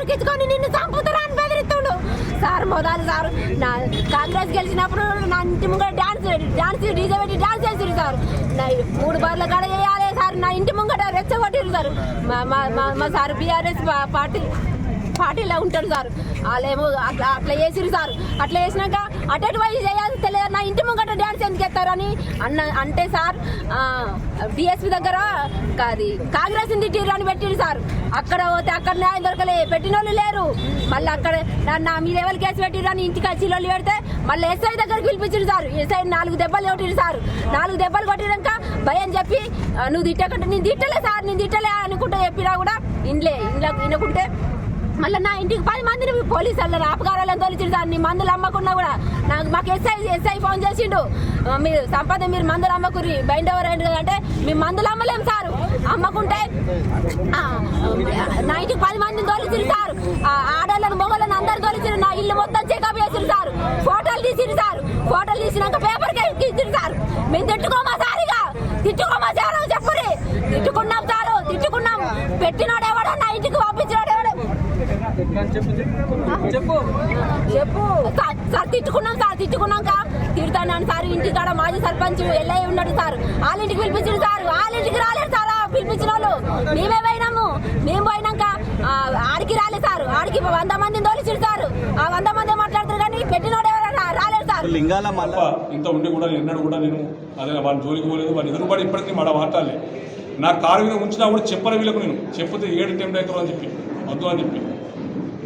కొరికించుకొని నిన్ను చంపుతారా అని బెదిరిస్తుండు. సార్ మొదలు సార్ నా కాంగ్రెస్ గెలిచినప్పుడు నా ఇంటి ముంగట డాన్స్ డాన్స్ డీజే పెట్టి డాన్స్ చేసిరు సార్. నా మూడు బార్ల కాడ చేయాలి సార్ నా ఇంటి ముంగట రెచ్చగొట్టిరు సార్. మా మా మా- మా సార్ బీఆర్ఎస్ పార్టీ పార్టీలో ఉంటాడు సార్. వాళ్ళేమో అట్లా అట్లా చేసిరు సార్. అట్లా చేసినాక అటెట్ వైజ్ చేయాలి తెలియదు. నా ఇంటి ముంగట డ్యాన్స్ ఎందుకు ఎత్తారని అన్న అంటే సార్ డిఎస్పి దగ్గర అది కాంగ్రెస్ తిట్టిరు అని పెట్టిరు సార్. అక్కడ పోతే అక్కడ న్యాయం దొరకలే. పెట్టిన వాళ్ళు లేరు. మళ్ళీ అక్కడ నా- మీ లెవెల్ కేసు పెట్టిరు అని ఇంటికి వచ్చి వాళ్ళు పెడితే మళ్ళీ ఎస్ఐ దగ్గరికి పిలిపించారు సార్. ఎస్ఐ నాలుగు దెబ్బలు కొట్టిరు సార్. నాలుగు దెబ్బలు కొట్టినాక భయం చెప్పి నువ్వు తిట్టకంటే నేను తిట్టలే సార్. నేను తిట్టలే అనుకుంటే చెప్పినా కూడా ఇండ్లే ఇండ్లకు వినకుంటే మళ్ళీ నా ఇంటికి పది మందిని పోలీసు వాళ్ళు అపకారాలను తొలిచిండు సార్? మందులు అమ్మకున్నా కూడా నాకు మాకు ఎస్ఐ ఎస్ఐ ఫోన్ చేసిండు. మీరు సంపద మీరు మందులు అమ్మకుర్రి. బైండ్ ఓవర్ అయింది మేము మందులు అమ్మలేము సార్. అమ్మకుంటే నా ఇంటికి పది మందిని తోలిచిరు సార్. ఆ, మొగలను అందరు తోలిచిరు నా ఇల్లు మొత్తం చెకప్ చేసిరు సార్. ఫోటోలు తీసిరు సార్. ఫోటోలు తీసినాక పేపర్ ఇచ్చిరు సార్. మేము తిట్టుకోమా సార్ చెప్పురి తిట్టుకున్నాం సారు తిట్టుకున్నాం పెట్టినోడెవడో నా ఇంటికి పంపించినోడెవడో చెప్పు. చెప్పు. సార్ సార్ తిట్టుకున్నాం సార్. తిట్టుకున్నాక తిడతాను సార్ ఇంటి కాడ మాజీ సర్పంచ్ ఎల్లయ్య ఉన్నాడు సార్. వాళ్ళ ఇంటికి పిలిపించారు సార్. వాళ్ళ ఇంటికి రాలేదు సార్ ఆ పిలిపించిన వాళ్ళు. మేమే పోయినాము. మేము పోయినాక ఆ, ఆడికి రాలేదు సార్. ఆడికి వంద మందిని తోలిచిరు సార్. ఆ వంద మంది మాట్లాడతారు కానీ పెట్టినోడు ఎవరైనా రాలేదు సార్. లింగాల మల్ల తప్ప ఇంత ఉండి కూడా ఎన్నడూ కూడా నేను అదే వాళ్ళ జోలికి పోలేదు. వాళ్ళు ఎదురుపడి ఇప్పటికీ మాట మాట్లాడలే. నా కారు మీద ఉంచినా కూడా చెప్పని వీళ్ళకు నేను. చెప్పితే ఏడు టైం అవుతారు అని చెప్పి వద్దు అని చెప్పి.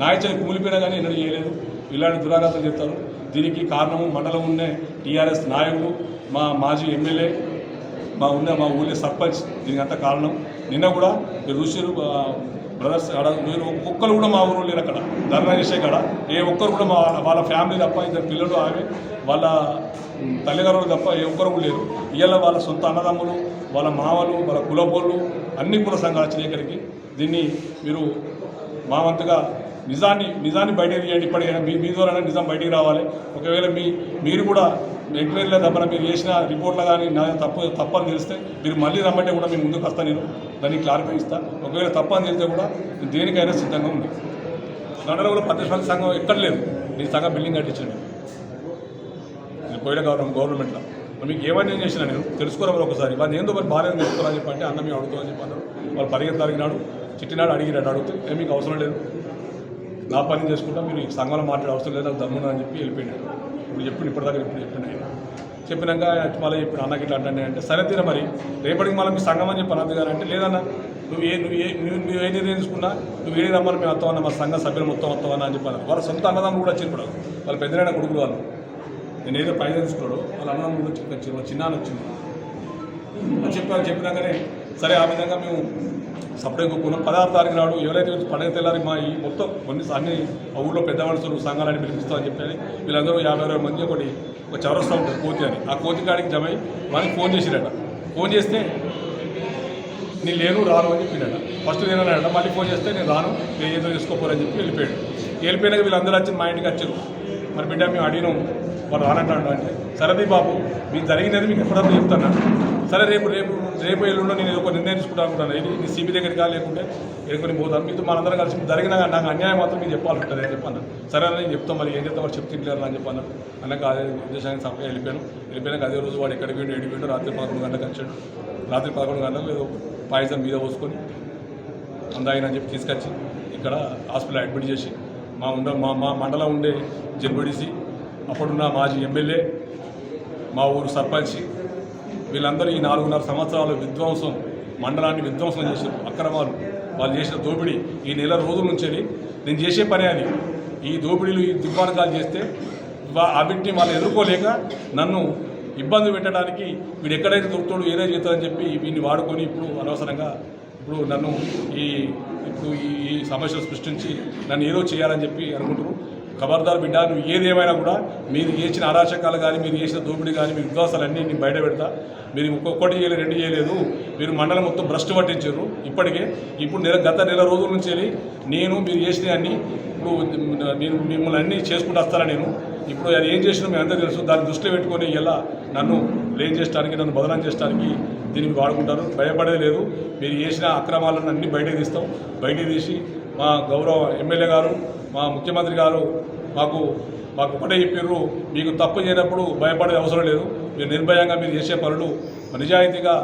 నాయచని కుమిలిపోయినా కానీ ఎన్నడూ చేయలేదు. ఇలాంటి దురాఘాతాలు చెప్తారు దీనికి కారణము మండలం ఉండే టీఆర్ఎస్ నాయకులు మా మాజీ ఎమ్మెల్యే మా ఉన్న మా ఊళ్ళో సర్పంచ్. దీనికి అంత కారణం. నిన్న కూడా మీరు చూసారు బ్రదర్స్ ఆడ మీరు ఒక్కరు కూడా మా ఊరు లేరు అక్కడ. ధర్నా చేసే కాడ. ఏ ఒక్కరు కూడా మా వాళ్ళ ఫ్యామిలీ తప్ప ఇద్దరు పిల్లలు ఆమె వాళ్ళ తల్లిదండ్రులు తప్ప ఏ ఒక్కరు కూడా లేరు. ఇవాళ వాళ్ళ సొంత అన్నదమ్ములు వాళ్ళ మామలు వాళ్ళ కులపోళ్ళు అన్ని కుల సంఘాలు వచ్చినాయి ఇక్కడికి. దీన్ని మీరు మా వంతుగా నిజాన్ని నిజాన్ని బయటకు తీయండి. ఇప్పటికైనా మీ మీ ద్వారా నిజం బయటికి రావాలి. ఒకవేళ మీ మీరు కూడా ఎంక్వైరీలో తప్పన మీరు చేసిన రిపోర్ట్లో కానీ నా తప్పు తప్పని తెలిస్తే మీరు మళ్ళీ రమ్మంటే కూడా మేము ముందుకు వస్తాను నేను. దాన్ని క్లారిఫై ఇస్తాను ఒకవేళ తప్పని తెలిస్తే కూడా దేనికైనా సిద్ధంగా ఉంది దండలో కూడా పద్మశాలి సంఘం ఎక్కడ లేదు. నేను సగం బిల్డింగ్ కట్టించండి. నేను పోయిన గవర్నమెంట్ గవర్నమెంట్లో. మీకు ఏమైనా చేసినా నేను? తెలుసుకోరా ఒకసారి? వాళ్ళు ఏందో మరి బాగా తెలుసుకోవాలని చెప్పి అంటే అన్న మేము అడుగుతామని చెప్పి అన్నారు. వాళ్ళు పరిగెత్తారు నాడు చిట్టినాడు అడిగినాడు అడిగితే "ఏ, మీకు అవసరం లేదు. నా పని చేసుకుంటా మీరు ఈ సంఘంలో మాట్లాడే అవసరం లేదు నాకు దమ్మున అని చెప్పి వెళ్ళిపోయినాడు ఇప్పుడు చెప్పిన ఇప్పటిదాకా ఇప్పుడు చెప్పిండు ఆయన. చెప్పినాక మళ్ళీ చెప్పిన అన్నకి ఇట్లా అంటే అంటే సరే తీరా మరి రేపటికి మళ్ళీ మీ సంఘం అని చెప్పి అన్నది గారు అంటే లేదన్నా నువ్వు ఏ నువ్వు ఏ నువ్వు నువ్వు ఏ నిర్ణయం తీసుకున్నా నువ్వు ఏది రమ్మని మేము వస్తామన్నా మా సంఘ సభ్యులు మొత్తం వస్తామన్నా అని చెప్పాను వాళ్ళ సొంత అన్నదమ్ములు కూడా వచ్చి ఇప్పుడు. వాళ్ళ పెద్దలైన కొడుకులు వాళ్ళు. నేను ఏదో పైన తీసుకున్నాడు. వాళ్ళ అన్నదమ్ములు కూడా చెప్పి వచ్చి వాళ్ళ చిన్న వచ్చింది. అని చెప్పి చెప్పినాకనే సరే ఆ విధంగా మేము సపరేట్ కొనుక్కున్నాం పదహారు తారీఖు నాడు ఎవరైతే పండుగ తెల్లారి మా ఈ మొత్తం కొన్ని అన్ని ఊళ్ళో పెద్ద మనుషులు సంఘాలని పిలిపిస్తామని చెప్పి వీళ్ళందరూ యాభై అరవై మంది ఒకటి ఒక చౌరస్తా ఉంటుంది కోతి అని. ఆ కోతి కాడికి జమ అయ్యి వానికి ఫోన్ చేసిరట. ఫోన్ చేస్తే నేను లేను రాను అని చెప్పిండట ఫస్ట్ నేను మళ్ళీ ఫోన్ చేస్తే నేను రాను నేను ఏదో చేసుకోపోరని చెప్పి వెళ్ళిపోయాడు. వెళ్ళిపోయినాక వీళ్ళందరూ వచ్చి మా ఇంటికి వచ్చారు. మరి బిడ్డ మేము అడిగినాం వాళ్ళు రానంటాడు అంటే. సరది బాబు మీకు జరిగినది మీకు ఎప్పుడన్నా చెప్తాను? సరే రేపు రేపు రేపు ఎల్లుండో నేను ఒక నిర్ణయం తీసుకుంటాను అనుకుంటాను. ఇది నీ సిబి దగ్గరికి లేకుంటే ఎదుర్కొని పోతాను మీతో మనందరం కలిసి జరిగిన నాకు అన్యాయం మాత్రం మీకు చెప్పాలి అని చెప్పాను. సరే అని నేను చెప్తాం మరి. ఏం చెప్తాం వాడు చెప్తుంటారు అని చెప్పాను. అన్నాక అదే ఉద్దేశానికి సభగా వెళ్ళిపోయాను. వెళ్ళిపోయినాక అదే రోజు వాడు ఎక్కడికి వెళ్ళి ఎడిపోయాడు రాత్రి పదకొండు గంటలకు వచ్చాడు. రాత్రి పదకొండు గంటలకు ఏదో పాయసం మీద పోసుకొని అందాయనని చెప్పి తీసుకొచ్చి ఇక్కడ హాస్పిటల్ అడ్మిట్ చేసి మా ఉండ మా మా మండలం ఉండే జన్మడిసి అప్పుడున్న మాజీ ఎమ్మెల్యే మా ఊరు సర్పంచ్ వీళ్ళందరూ ఈ నాలుగున్నర సంవత్సరాల విధ్వంసం మండలాన్ని విధ్వంసం చేశారు అక్రమాలు వాళ్ళు చేసిన దోపిడీ ఈ నెల రోజుల నుంచి నేను చేసే పని అది. ఈ దోపిడీలు ఈ దుర్మార్గాలు చేస్తే వా- ఆ వీటిని వాళ్ళు ఎదుర్కోలేక నన్ను ఇబ్బంది పెట్టడానికి వీడు ఎక్కడైతే దొరుకుతాడు ఏదైతే చేస్తాడని చెప్పి వీడిని వాడుకొని ఇప్పుడు అనవసరంగా ఇప్పుడు నన్ను ఈ ఇప్పుడు ఈ ఈ సమస్యలు సృష్టించి నన్ను ఏదో చేయాలని చెప్పి అనుకుంటున్నారు. ఖబర్దార్ బిడ్డ నువ్వు ఏది ఏమైనా కూడా మీరు చేసిన అరాచకాలు కానీ మీరు చేసిన దోపిడీ కానీ మీ విధ్వాసాలన్నీ నేను బయట పెడతా. మీరు ఒక్కొక్కటి చేయలేదు రెండు చేయలేదు. మీరు మండలం మొత్తం భ్రష్టు పట్టించారు. ఇప్పటికే ఇప్పుడు నెల గత నెల రోజుల నుంచి వెళ్ళి నేను మీరు చేసిన అన్ని ఇప్పుడు నేను మిమ్మల్ని అన్నీ చేసుకుంటూ వస్తాను నేను? ఇప్పుడు అది ఏం చేసినా మేము అందరూ తెలుసు. దాన్ని దృష్టిలో పెట్టుకొని ఎలా నన్ను లేన్ చేయడానికి నన్ను బదనం చేయడానికి దీన్ని వాడుకుంటారు? భయపడేది లేదు. మీరు చేసిన అక్రమాలను అన్ని బయటకు తీస్తాం. బయటకు తీసి మా గౌరవ ఎమ్మెల్యే గారు మా ముఖ్యమంత్రి గారు మాకు మాకు ఒకటే చెప్పారు మీకు తప్పు చేయనప్పుడు భయపడే అవసరం లేదు. మీరు నిర్భయంగా మీరు చేసే పనులు నిజాయితీగా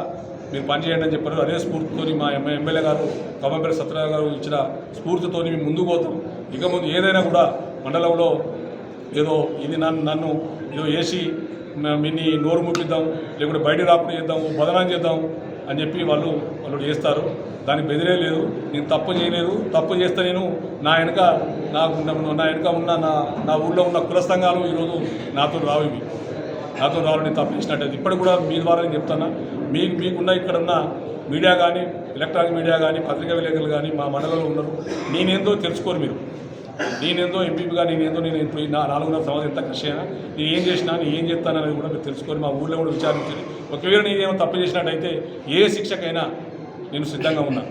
మీరు పనిచేయండి అని చెప్పారు. అదే స్ఫూర్తితోని మా ఎమ్మెల్యే గారు కమ్మపల్లి సత్యనారాయణ గారు ఇచ్చిన స్ఫూర్తితోని మేము ముందుకు పోతాం. ఇక ముందు ఏదైనా కూడా మండలంలో ఏదో ఇది నన్ను నన్ను ఏదో వేసి మిన్ని నోరు ముట్టిద్దాం లేకుంటే బయట రాకుండా చేద్దాం బదనాం చేద్దాం అని చెప్పి వాళ్ళు వాళ్ళు చేస్తారు. దానికి బెదిరే లేదు. నేను తప్పు చేయలేదు. తప్పు చేస్తే నేను నా వెనక నాకు నా వెనక ఉన్న నా నా ఊళ్ళో ఉన్న కుల సంఘాలు ఈరోజు నాతో రావు ఇవి. నాతో రావాలని తప్పు చేసినట్టు ఇప్పుడు కూడా మీ ద్వారా నేను చెప్తాను మీకు మీకున్న ఇక్కడ ఉన్న మీడియా కానీ ఎలక్ట్రానిక్ మీడియా కానీ పత్రికా విలేకరులు కానీ మా మండలంలో ఉన్నారు. నేనేందో తెలుసుకోరు మీరు. నేనేందో ఎంపీగా నేనేందో నేను ఇప్పుడు నా నాలుగున్నర సంవత్సరం ఎంత కృషి అయినా నేను ఏం చేసినా నేను ఏం చేస్తాననేది కూడా మీరు తెలుసుకొని మా ఊళ్ళో కూడా విచారించాలి ఒకవేళ నేనేమో తప్పు చేసినట్టయితే ఏ శిక్షకైనా నేను సిద్ధంగా ఉన్నా.